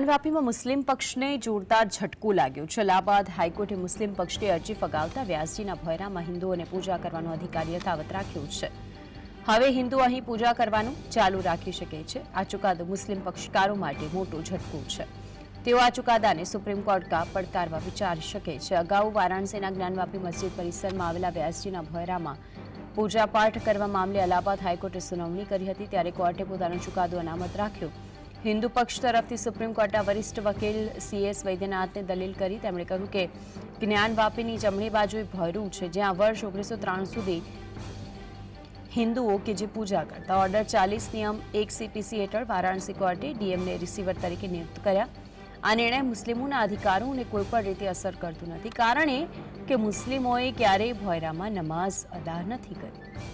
જ્ઞાનવાપીમાં મુસ્લિમ પક્ષને જોડતા ઝટકો લાગ્યો. છે અલ્હાબાદ હાઈકોર્ટે મુસ્લિમ પક્ષની અરજી ફગાવતા વ્યાસજીના ભોયરામાં હિન્દુઓને પૂજા કરવાનો અધિકાર યથાવત રાખ્યો છે. હવે હિન્દુ અહીં પૂજા કરવાનું ચાલુ રાખી શકે છે. આ ચુકાદો મુસ્લિમ પક્ષકારો માટે મોટો ઝટકો છે. તેઓ આ ચુકાદાને સુપ્રીમ કોર્ટમાં પડકારવા વિચારી શકે છે. અગાઉ વારાણસીના જ્ઞાનવાપી મસ્જિદ પરિસરમાં આવેલા વ્યાસજીના ભોયરામાં પૂજાપાઠ કરવા મામલે અલ્હાબાદ હાઈકોર્ટે સુનાવણી કરી હતી. ત્યારે કોર્ટે પોતાનો ચુકાદો અનામત રાખ્યો. હિન્દુ પક્ષ તરફથી સુપ્રીમ કોર્ટના વરિષ્ઠ વકીલ સીએસ વૈદ્યનાથને દલીલ કરી તેમણે કહ્યું કે જ્ઞાનવાપીની જમણી બાજુએ ભયરું છે, જ્યાં વર્ષ ઓગણીસો ત્રાણું સુધી હિન્દુઓ કે જે પૂજા કરતા ઓર્ડર ચાલીસ નિયમ એક સીપીસી હેઠળ વારાણસી કોર્ટે ડીએમને રિસીવર તરીકે નિયુક્ત કર્યા. આ નિર્ણય મુસ્લિમોના અધિકારોને કોઈપણ રીતે અસર કરતું નથી. કારણ કે મુસ્લિમોએ ક્યારેય ભોયરામાં નમાઝ અદા નથી કરી.